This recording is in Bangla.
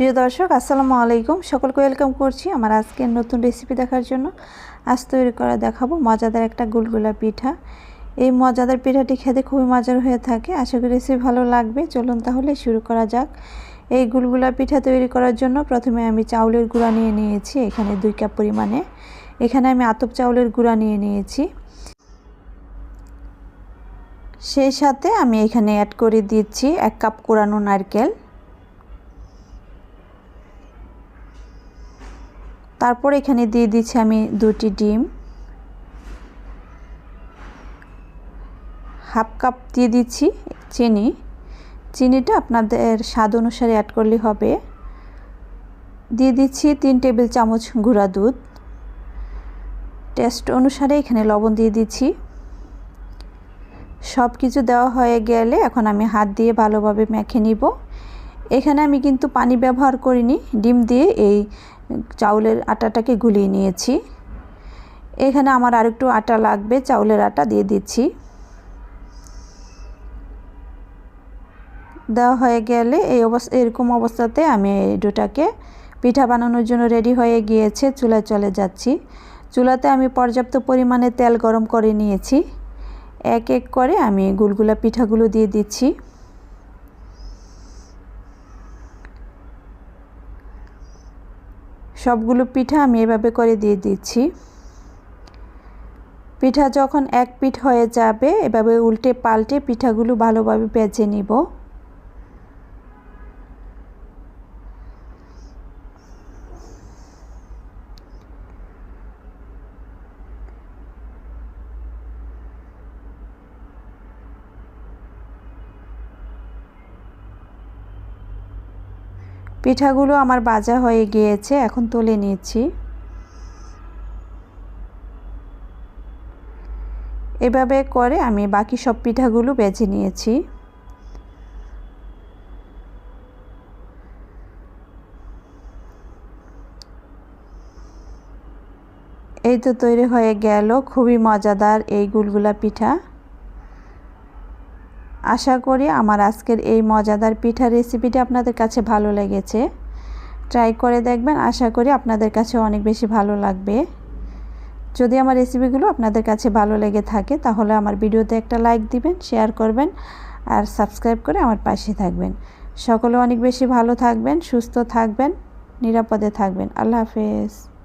প্রিয় দর্শক, আসসালামু আলাইকুম। সকলকে ওয়েলকাম করছি আমার আজকের নতুন রেসিপি দেখার জন্য। আজ তৈরি করা দেখাবো মজাদার একটা গুলগুলা পিঠা। এই মজাদার পিঠাটি খেতে খুবই মজার হয়ে থাকে। আশা করি রেসিপি ভালো লাগবে। চলুন তাহলে শুরু করা যাক। এই গুলগুলা পিঠা তৈরি করার জন্য প্রথমে আমি চাউলের গুঁড়া নিয়ে নিয়েছি এখানে দুই কাপ পরিমাণে। এখানে আমি আতপ চাউলের গুঁড়া নিয়ে নিয়েছি। সেই সাথে আমি এখানে অ্যাড করে দিচ্ছি এক কাপ কোরানো নারকেল। তারপর এখানে দিয়ে দিচ্ছি আমি দুটি ডিম। হাফ কাপ দিয়ে দিচ্ছি চিনি। চিনিটা আপনাদের স্বাদ অনুসারে অ্যাড করলে হবে। দিয়ে দিচ্ছি তিন টেবিল চামচ গুঁড়া দুধ। টেস্ট অনুসারে এখানে লবণ দিয়ে দিচ্ছি। সব কিছু দেওয়া হয়ে গেলে এখন আমি হাত দিয়ে ভালোভাবে মেখে নিব। এখানে আমি কিন্তু পানি ব্যবহার করিনি। ডিম দিয়ে এই চাউলের আটাটাকে গুলিয়ে নিয়েছি। এখানে আমার আরেকটু আটা লাগবে, চাউলের আটা দিয়ে দিচ্ছি। দেওয়া হয়ে গেলে এই অবস্থা এরকম অবস্থাতে আমি ডোটাকে পিঠা বানানোর জন্য রেডি হয়ে গিয়েছে, চুলায় চলে যাচ্ছি। চুলাতে আমি পর্যাপ্ত পরিমাণে তেল গরম করে নিয়েছি। এক এক করে আমি গুলগুলা পিঠাগুলো দিয়ে দিচ্ছি। সবগুলো পিঠা আমি এভাবে করে দিয়ে দিচ্ছি। পিঠা যখন এক পিঠ হয়ে যাবে, এভাবে উল্টে পাল্টে পিঠাগুলো ভালোভাবে বেজে নিব। পিঠাগুলো আমার বাজা হয়ে গিয়েছে, এখন তুলে নিচ্ছি। এভাবে করে আমি বাকি সব পিঠাগুলো বেছে নিয়েছি। এই তো তৈরি হয়ে গেল, খুবই মজাদার এই গুলগুলা পিঠা। আশা করি আমার আজকের এই মজাদার পিঠা রেসিপিটা আপনাদের কাছে ভালো লেগেছে। ট্রাই করে দেখবেন, আশা করি আপনাদের কাছে অনেক বেশি ভালো লাগবে। যদি আমার রেসিপিগুলো আপনাদের কাছে ভালো লেগে থাকে, তাহলে আমার ভিডিওতে একটা লাইক দিবেন শেয়ার করবেন, আর সাবস্ক্রাইব করে আমার পাশে থাকবেন। সকলে অনেক বেশি ভালো থাকবেন, সুস্থ থাকবেন, নিরাপদে থাকবেন। আল্লাহ হাফেজ।